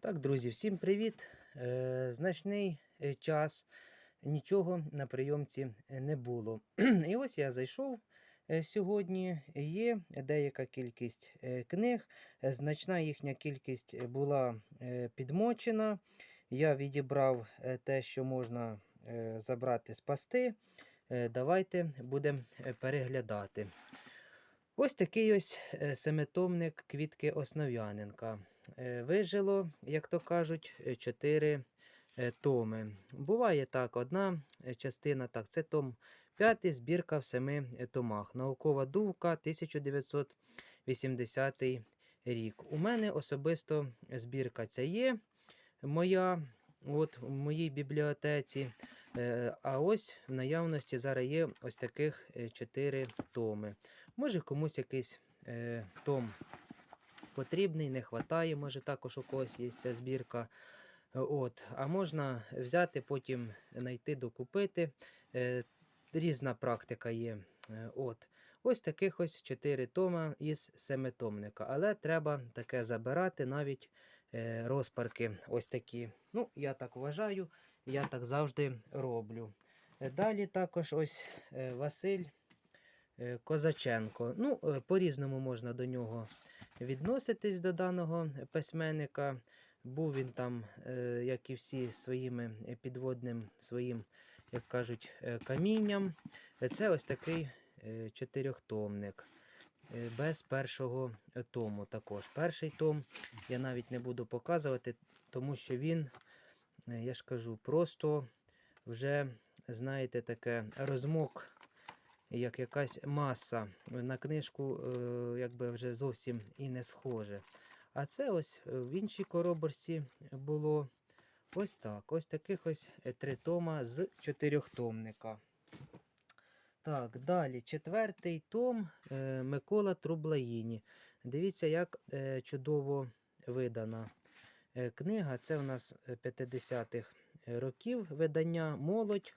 Так, друзі, всім привіт! Е, значний е, час нічого на прийомці е, не було. І ось я зайшов сьогодні. Є деяка кількість книг. Значна їхня кількість була підмочена. Я відібрав те, що можна забрати спасти. Давайте будемо переглядати. Ось такий ось семитомник квітки Основ'яненка. Е, Вижило, як то кажуть, е, чотири е, томи. Буває так, одна е, частина, так, це том 5, збірка в семи е, томах. Наукова думка 1980 рік. У мене особисто збірка ця є моя. От в моїй бібліотеці. Е, А ось в наявності зараз є ось таких е, чотири томи. Може комусь якийсь е, том потрібний, не вистачає, може також у когось є ця збірка. Е, От. А можна взяти, потім знайти, докупити. Е, Різна практика є. Е, От. Ось таких ось 4 тома із семитомника. Але треба таке забирати навіть розпарки. Ось такі. Ну, я так вважаю, я так завжди роблю. Далі також ось Василь Козаченко. Ну, е, по-різному можна до нього відноситись до даного письменника. Був він там, е, як і всі, своїми е, підводним своїм, як кажуть, е, камінням. Е, Це ось такий е, чотирьохтомник. е, Без першого е, тому також. Перший том я навіть не буду показувати, тому що він, е, я ж кажу, просто вже, знаєте, таке розмок, як якась маса. На книжку е, якби вже зовсім і не схоже. А це ось е, в іншій коробочці було ось так. Ось таких ось е, три тома з чотирьохтомника. Так, далі четвертий том е, Микола Трублаїні. Дивіться, як е, чудово видана е, книга. Це у нас е, 50-х років видання Молодь.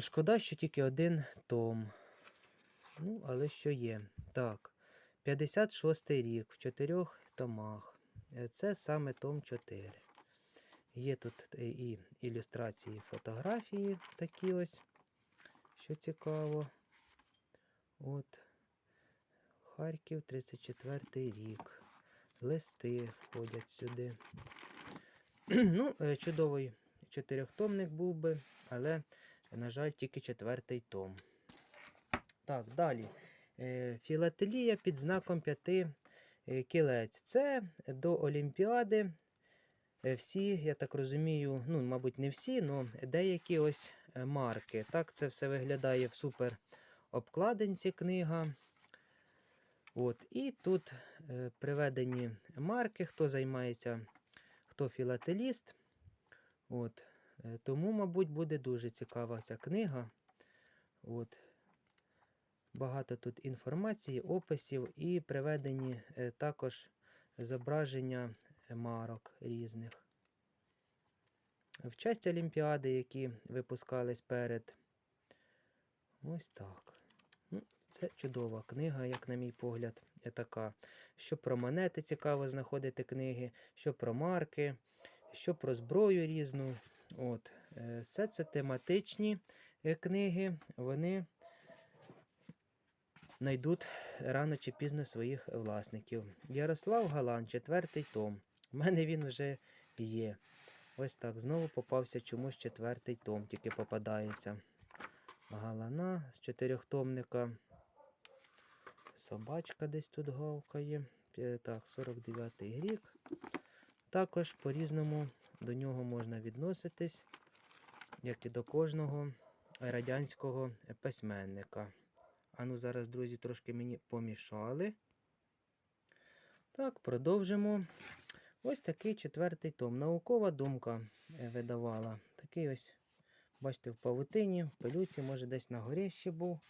Шкода, що тільки один том. Ну, але що є. Так, 56 й рік в чотирьох томах. Е, Це саме том 4. Є тут е, і ілюстрації, фотографії такі ось, що цікаво. От. Харків, 34 рік. Листи входять сюди. ну, е, чудовий чотирьохтомник був би, але, на жаль, тільки четвертий том. Так, далі. Е, Філателія під знаком п'яти е, кілець. Це до Олімпіади. Е, Всі, я так розумію, ну, мабуть, не всі, але деякі ось марки. Так, це все виглядає в супер обкладинці книга. От, і тут приведені марки, хто займається, хто філателіст. От, тому, мабуть, буде дуже цікава ця книга. От. Багато тут інформації, описів і приведені е, також зображення е, марок різних. В честь Олімпіади, які випускались перед. Ось так. Ну, це чудова книга, як на мій погляд, така. Що про монети цікаво знаходити книги, що про марки, що про зброю різну. От. е, Все це тематичні е, книги, вони знайдуть рано чи пізно своїх власників. Ярослав Галан, четвертий том. У мене він вже є. Ось так. Знову попався чомусь четвертий том, тільки попадається. Галана з чотирьохтомника. Собачка десь тут гавкає. Так, 49-й рік. Також по-різному до нього можна відноситись, як і до кожного радянського письменника. А ну зараз, друзі, трошки мені помішали. Так, продовжимо. Ось такий четвертий том. Наукова думка е, видавала. Такий ось, бачите, в павутині, в пилюці, може десь на горі ще був.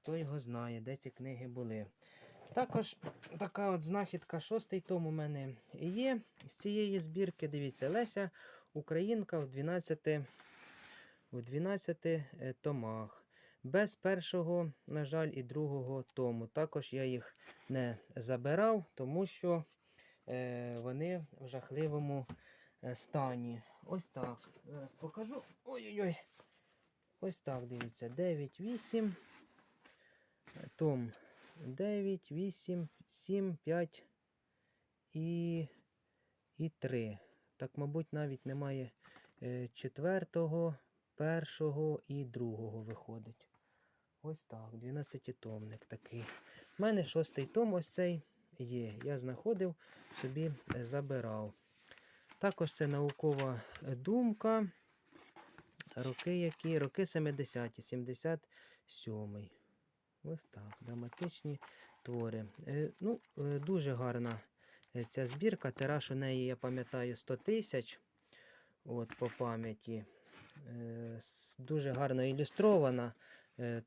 Хто його знає, де ці книги були. Також така от знахідка, шостий том у мене є з цієї збірки. Дивіться, Леся Українка в 12, в 12 е, томах. Без першого, на жаль, і другого тому. Також я їх не забирав, тому що е, вони в жахливому е, стані. Ось так. Зараз покажу. Ой-ой-ой. Ось так, дивіться. 9, 8. Том 9, 8, 7, 5 і, і 3. Так, мабуть, навіть немає е, четвертого, першого і другого виходить. Ось так, 12-томник такий. У мене шостий том ось цей є. Я знаходив, собі е, забирав. Також це наукова е, думка. Роки які? Роки 70-ті, 77-й. Ось так, драматичні твори. Е, ну, е, дуже гарна е, ця збірка. Тираж у неї, я пам'ятаю, 100 тисяч. От, по пам'яті. Дуже гарно ілюстрована.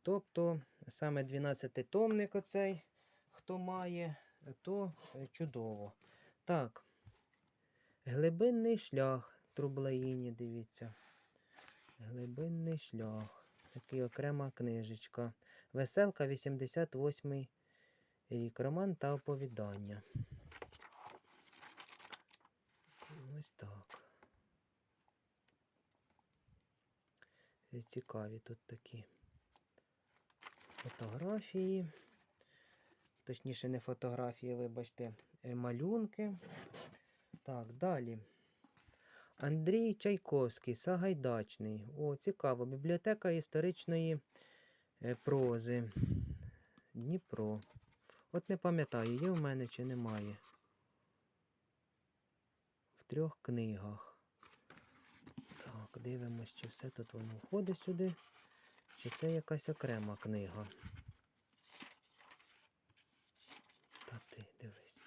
Тобто, саме 12-томник оцей, хто має, то чудово. Так. Глибинний шлях Трублаїні, дивіться. Глибинний шлях. Такий окрема книжечка. Веселка 88 рік. Роман та оповідання. Ось так. Е, Цікаві тут такі фотографії. Точніше, не фотографії, вибачте, е, малюнки. Так, далі. Андрій Чайковський, Сагайдачний. О, цікаво. Бібліотека історичної прози. Дніпро. От не пам'ятаю, є в мене чи немає. В трьох книгах. Так, дивимось, чи все тут воно входить сюди, чи це якась окрема книга. Та ти дивись.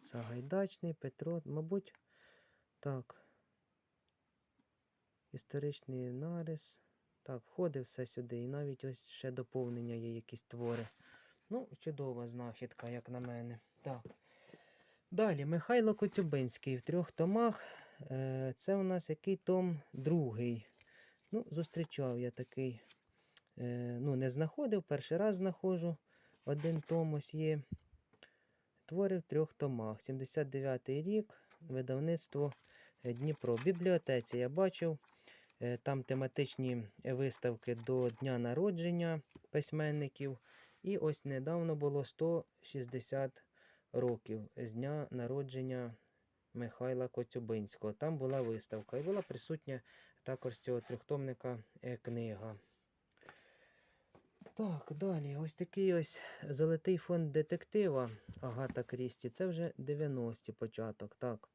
Сагайдачний, Петро, мабуть, так. Історичний нарис. Так, входить все сюди. І навіть ось ще доповнення є якісь твори. Ну, чудова знахідка, як на мене. Так. Далі, Михайло Коцюбинський в трьох томах. Е, Це у нас який том другий. Ну, зустрічав я такий. Е, Ну, не знаходив, перший раз знаходжу. Один том ось є. Твори в трьох томах. 79-й рік, видавництво Дніпро. В бібліотеці я бачив. Е, Там тематичні виставки до дня народження письменників. І ось недавно було 160 років з дня народження Михайла Коцюбинського. Там була виставка і була присутня також цього трьохтомника е, книга. Так, далі. Ось такий ось золотий фонд детектива Агата Крісті. Це вже 90-ті початок. Так.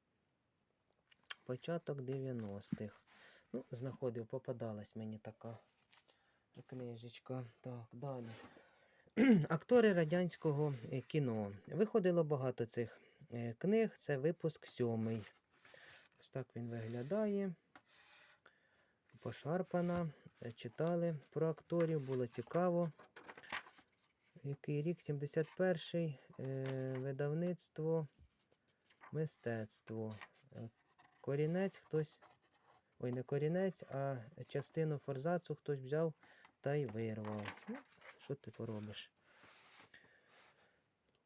Початок 90-х. Ну, знаходив, попадалась мені така книжечка. Так, далі. Актори радянського е, кіно. Виходило багато цих е, книг. Це випуск сьомий. Ось так він виглядає. Пошарпана. Читали про акторів, було цікаво. Який рік? 71-й. Е, видавництво мистецтво. Корінець хтось. Ой, не корінець, а частину форзацу хтось взяв та й вирвав. Ну, що ти поробиш?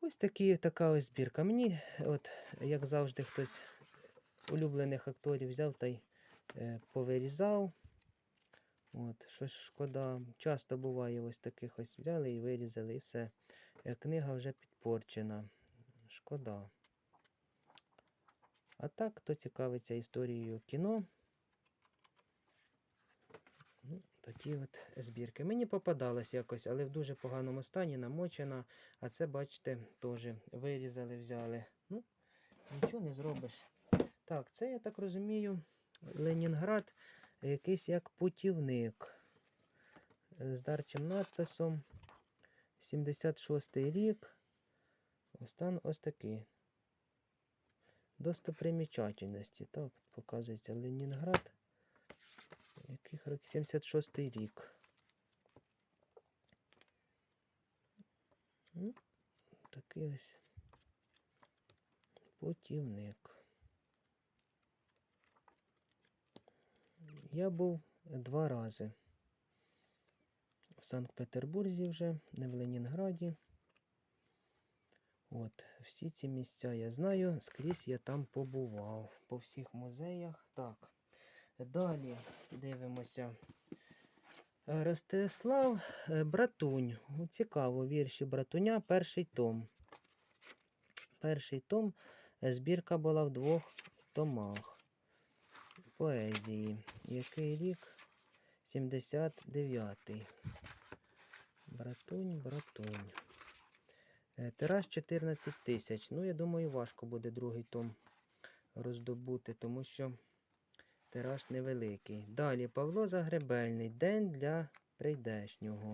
Ось такі, така ось збірка. Мені, от, як завжди, хтось улюблених акторів взяв та й е, повирізав. От, щось шкода. Часто буває ось таких ось взяли і вирізали, і все. Е, Книга вже підпорчена. Шкода. А так, хто цікавиться історією кіно. Ну, такі от збірки. Мені попадалось якось, але в дуже поганому стані, намочена. А це, бачите, теж вирізали, взяли. Ну, нічого не зробиш. Так, це, я так розумію, Ленінград якийсь як путівник з дарчим надписом. 76-й рік. Стан ось такий. Достопримічательності. Так, показується Ленінград. Яких років? 76-й рік. Ну, такий ось путівник. Я був два рази. В Санкт-Петербурзі вже, не в Ленінграді. От, всі ці місця я знаю, скрізь я там побував. По всіх музеях. Так. Далі дивимося. Ростислав е, Братунь. Цікаво, вірші Братуня, перший том. Перший том. е, Збірка була в двох томах поезії. Який рік? 79-й. Братунь, братунь. Е, Тираж 14 тисяч. Ну, я думаю, важко буде другий том роздобути, тому що тираж невеликий. Далі Павло Загребельний. День для прийдешнього.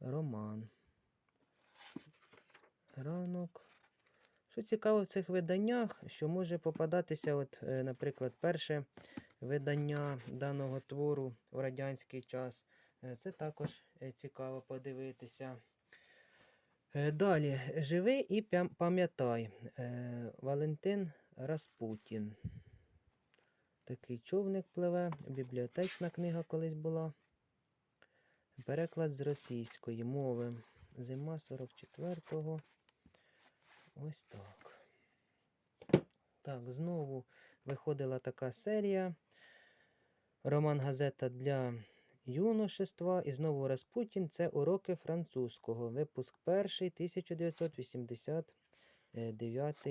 Роман. Ранок. Що цікаво в цих виданнях, що може попадатися, от, е, наприклад, перше видання даного твору у радянський час. Е, Це також е, цікаво подивитися. Далі. Живи і пам'ятай. Валентин Распутін. Такий човник пливе. Бібліотечна книга колись була. Переклад з російської мови. Зима 44-го. Ось так. Так, знову виходила така серія. Роман газета для юношества. І знову Распутін. Це уроки французького. Випуск перший, 1989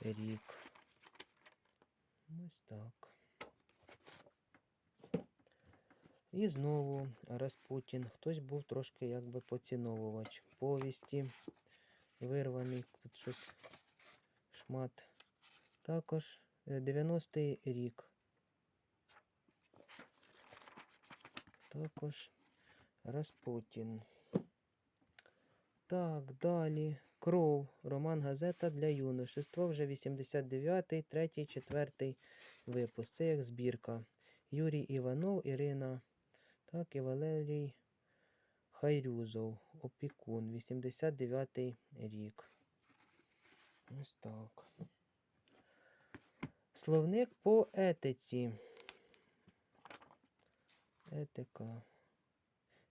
рік. Ось так. І знову Распутін. Хтось був трошки якби поціновувач повісті. Вирваний тут щось шмат. Також е, 90-й рік. Також Распутін. Так, далі. Кров. Роман газета для юношества. Вже 89-й, 3-й, 4 випуск. Це як збірка. Юрій Іванов, Ірина. Так, і Валерій Хайрюзов. Опікун. 89-й рік. Ось так. Словник по етиці. Етика.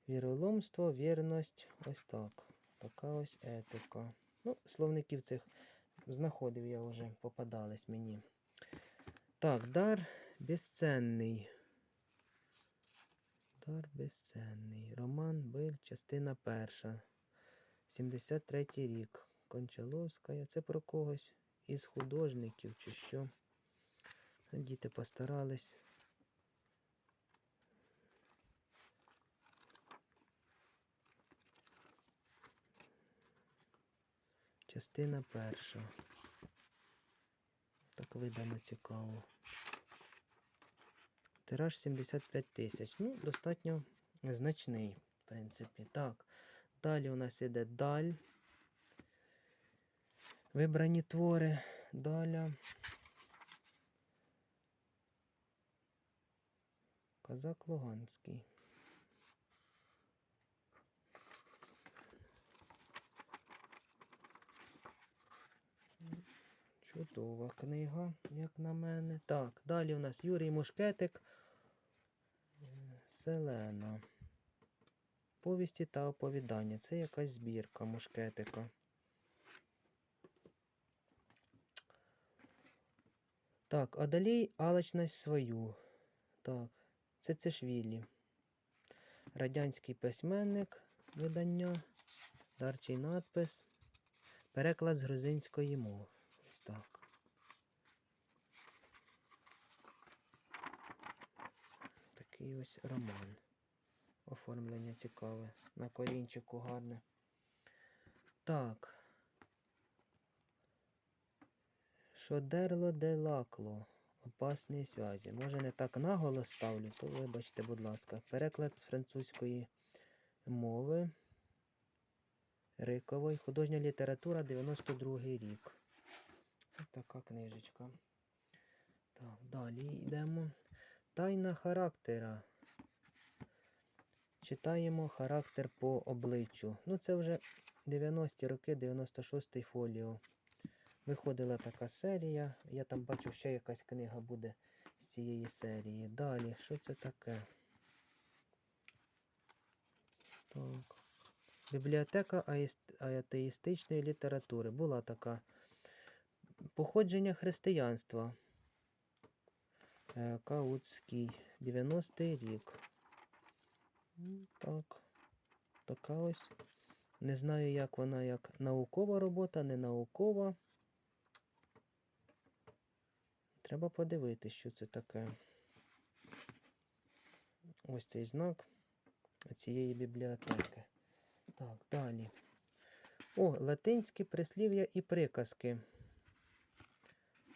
Віроломство, вірність. Ось так. Така ось етика. Ну, словників цих знаходив я вже, попадались мені. Так, дар безценний. Дар безценний. Роман Биль, частина перша. 73 рік. Кончаловська. Це про когось із художників чи що. Діти постарались. Частина перша. Так видано цікаво. Тираж 75 тисяч. Ну, достатньо значний, в принципі. Так. Далі у нас іде даль. Вибрані твори. Даля. Казак Луганський. Чудова книга, як на мене. Так, далі у нас Юрій Мушкетик. Селена. Повісті та оповідання. Це якась збірка мушкетика. Так, одолій алчність свою. Так, це Цешвілі. Радянський письменник видання. Дарчий надпис. Переклад з грузинської мови. Ось так. Такий ось роман. Оформлення цікаве. На корінчику гарне. Так. Шодерло де лакло. Опасні зв'язі. Може не так наголос ставлю, то вибачте, будь ласка. Переклад з французької мови. Рикової. Художня література 92 рік. Ось така книжечка. Так, далі йдемо. Тайна характера. Читаємо характер по обличчю. Ну, це вже 90-ті роки, 96-й фоліо. Виходила така серія. Я там бачу, ще якась книга буде з цієї серії. Далі, що це таке? Так. Бібліотека атеїстичної літератури. Була така. Походження християнства. Е, Каутський. 90-й рік. Так. Така ось. Не знаю, як вона як наукова робота, не наукова. Треба подивитися, що це таке. Ось цей знак цієї бібліотеки. Так, далі. О, латинські прислів'я і приказки.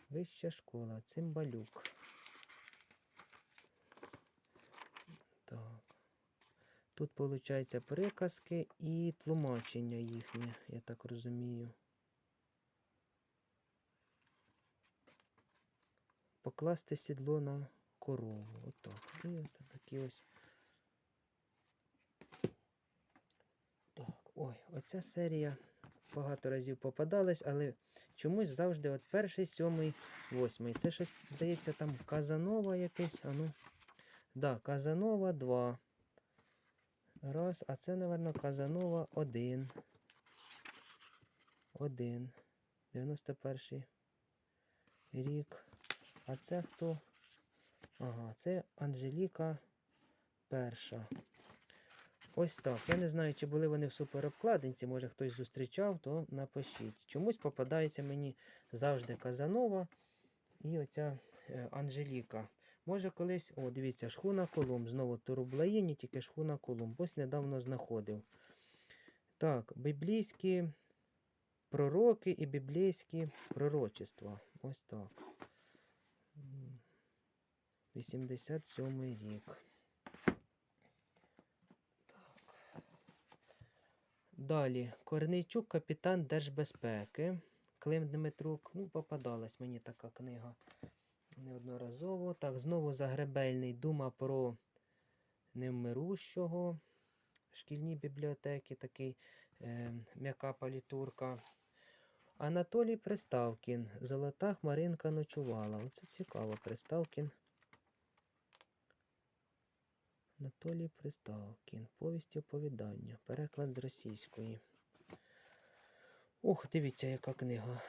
Вища школа, цимбалюк. Так. Тут, виходить, приказки і тлумачення їхнє, я так розумію. Покласти сідло на корову. Отак. І от такі ось. Так, ой, оця серія багато разів попадалась, але чомусь завжди от перший, сьомий, восьмий. Це щось, здається, там Казанова якесь. А ну. Да, Казанова 2. Раз, а це, напевно, Казанова 1. 1. 91 рік. А це хто? Ага, це Анжеліка перша. Ось так. Я не знаю, чи були вони в суперобкладинці, може хтось зустрічав, то напишіть. Чомусь попадається мені завжди Казанова і оця е, Анжеліка. Може колись, о, дивіться, шхуна Колумб. Знову Турублаїні, тільки шхуна Колумб. Ось недавно знаходив. Так, біблійські пророки і біблійські пророчества. Ось так. М, 87 рік. Так. Далі. Корнейчук, капітан Держбезпеки. Клим Дмитрук. Ну, попадалась мені така книга неодноразово. Так, знову Загребельний. Дума про невмирущого. Шкільні бібліотеки, такий е, м'яка палітурка. Анатолій Приставкін. Золота хмаринка ночувала. Оце цікаво. Приставкін. Анатолій Приставкін. Повісті оповідання. Переклад з російської. Ох, дивіться, яка книга.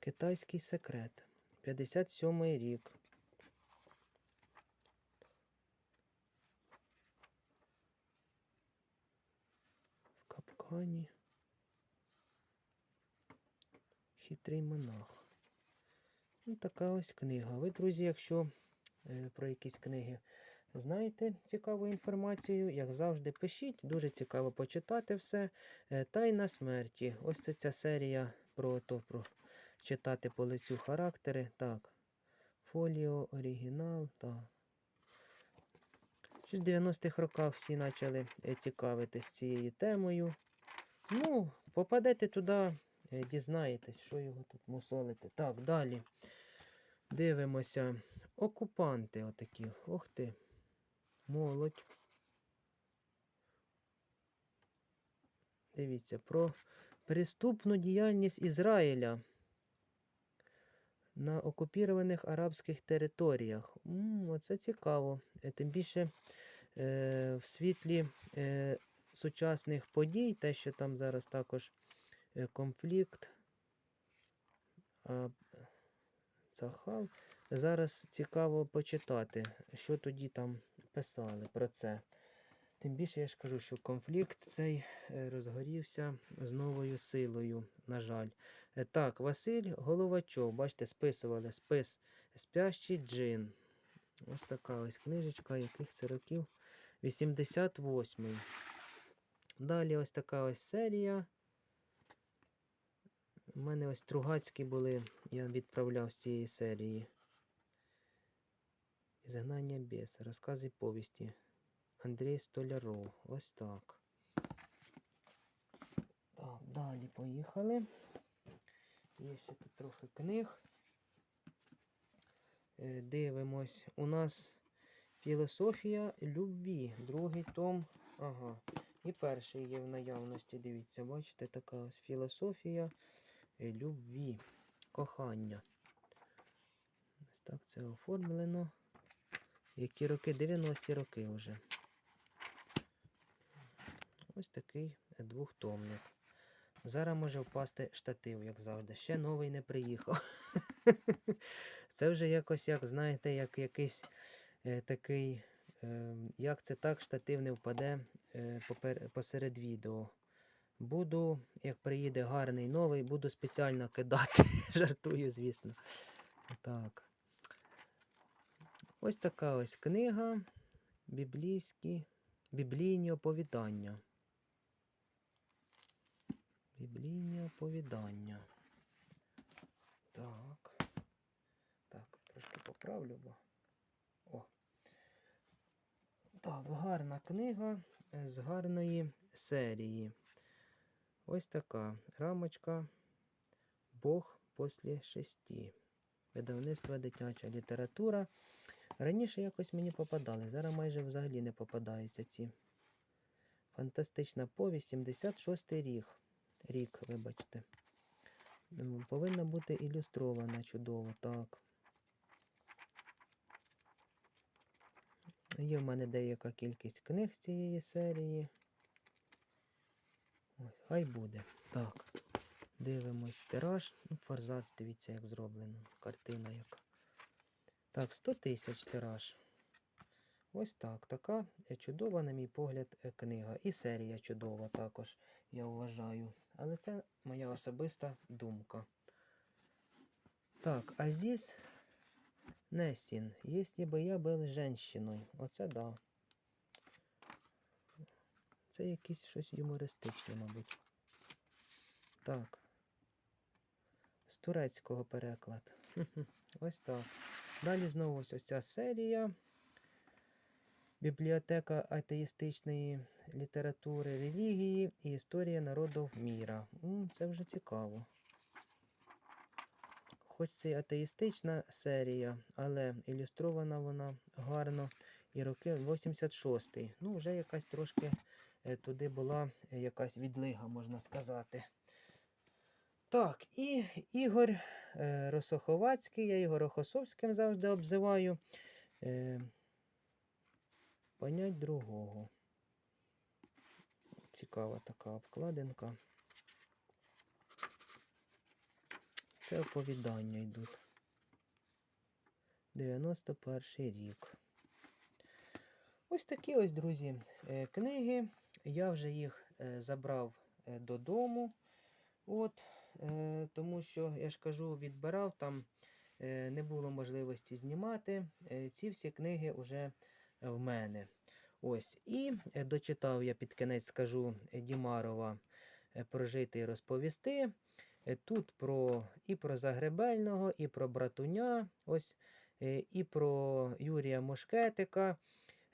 Китайський секрет. 57 й рік. В капкані. Хитрий монах. Ну, така ось книга. Ви, друзі, якщо е, про якісь книги знаєте цікаву інформацію, як завжди, пишіть. Дуже цікаво почитати все. Е, Тайна смерті. Ось це ця серія про то, про читати по лицю характери. Так. Фоліо, оригінал. Так. В 90-х роках всі почали е, цікавитись цією темою. Ну, попадете туди, е, дізнаєтесь, що його тут мусолити. Так, далі. Дивимося. Окупанти отакі. Ох ти. Молодь. Дивіться, про преступну діяльність Ізраїля на окупірованих арабських територіях. Оце цікаво. Е, Тим більше е, в світлі е, сучасних подій, те, що там зараз також конфлікт. А, Цахал. Зараз цікаво почитати, що тоді там писали про це. Тим більше я ж кажу, що конфлікт цей е, розгорівся з новою силою, на жаль. Е, Так, Василь Головачов, бачите, списували спис Спящий джин. Ось така ось книжечка, яких це років 88-й. Далі ось така ось серія. У мене ось Тругацькі були, я відправляв з цієї серії. Ізгнання біса, розкази повісті. Андрій Столяров. Ось так. Так, далі поїхали. Є ще тут трохи книг. Е, Дивимось. У нас філософія любві. Другий том. Ага. І перший є в наявності. Дивіться, бачите, така ось філософія любві, кохання. Ось так це оформлено. Які роки? 90-ті роки вже. Ось такий двохтомник. Зараз може впасти штатив, як завжди. Ще новий не приїхав. Це вже якось, як знаєте, як якийсь е, такий. Е, як це так, штатив не впаде е, попер- посеред відео. Буду, як приїде гарний новий, буду спеціально кидати. Жартую, звісно. Так. Ось така ось книга. Біблійські, біблійні оповідання. Біблійні оповідання. Так. Так, трошки поправлю, бо. О. Так, гарна книга з гарної серії. Ось така рамочка Бог після шести. Видавництво дитяча література. Раніше якось мені попадали, зараз майже взагалі не попадаються ці. Фантастична повість, 76 рік. Рік, вибачте. Ну, Повинна бути ілюстрована чудово, так. Є в мене деяка кількість книг з цієї серії. Ось, хай буде. Так. Дивимось тираж. Ну, форзац, дивіться, як зроблено. Картина яка. Так, 100 тисяч тираж. Ось так. Така е, чудова, на мій погляд, е, книга. І серія чудова також, я вважаю. Але це моя особиста думка. Так, Азіз Несін. Если бы я був женщиною. Оце да. Це якесь щось юмористичне, мабуть. Так. З турецького переклад. Ось так. Далі знову ось ця серія. Бібліотека атеїстичної літератури, релігії і історія народів міра. Це вже цікаво. Хоч це і атеїстична серія, але ілюстрована вона гарно. І роки 86-й. Ну, вже якась трошки е, туди була е, якась відлига, можна сказати. Так, і Ігор е, Росоховацький, я його Рохосовським завжди обзиваю. Понять другого. Цікава така обкладинка. Це оповідання йдуть. 91 рік. Ось такі ось, друзі, е, книги. Я вже їх е, забрав е, додому. От, тому що, я ж кажу, відбирав там, не було можливості знімати. Ці всі книги вже в мене. Ось. І е, дочитав я під кінець, скажу, Дімарова е, прожити і розповісти. Е, Тут про і про Загребельного, і про Братуня, ось, і про Юрія Мошкетика.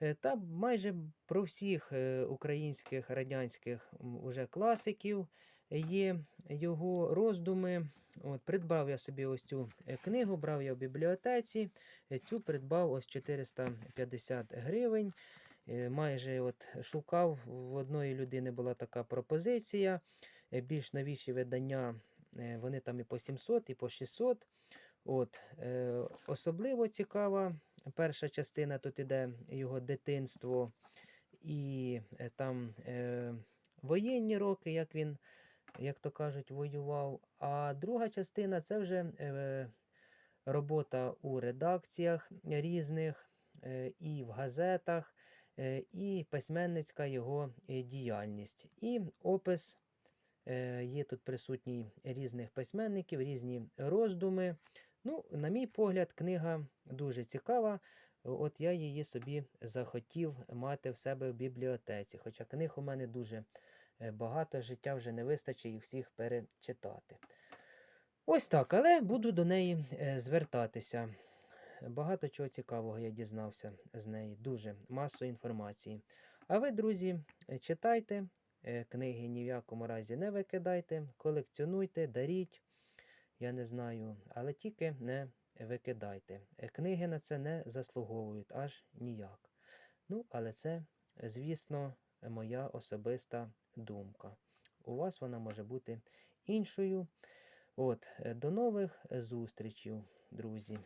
Е, Та майже про всіх українських радянських уже класиків є його роздуми. От, придбав я собі ось цю е, книгу, брав я в бібліотеці. Е, Цю придбав ось 450 гривень. Е, Майже от шукав, в одної людини була така пропозиція. Більш новіші видання, вони там і по 700, і по 600. От, особливо цікава перша частина, тут іде його дитинство і там воєнні роки, як він, як то кажуть, воював. А друга частина це вже е, робота у редакціях різних, е, і в газетах, е, і письменницька його діяльність. І опис є тут присутній різних письменників, різні роздуми. Ну, на мій погляд, книга дуже цікава. От я її собі захотів мати в себе в бібліотеці. Хоча книг у мене дуже багато, життя вже не вистачить їх всіх перечитати. Ось так, але буду до неї е, звертатися. Багато чого цікавого я дізнався з неї, дуже масу інформації. А ви, друзі, е, читайте, е, книги ні в якому разі не викидайте, колекціонуйте, даріть, я не знаю, але тільки не викидайте. Е, Книги на це не заслуговують аж ніяк. Ну, але це, е, звісно, моя особиста думка. У вас вона може бути іншою. От, е, до нових зустрічей, друзі.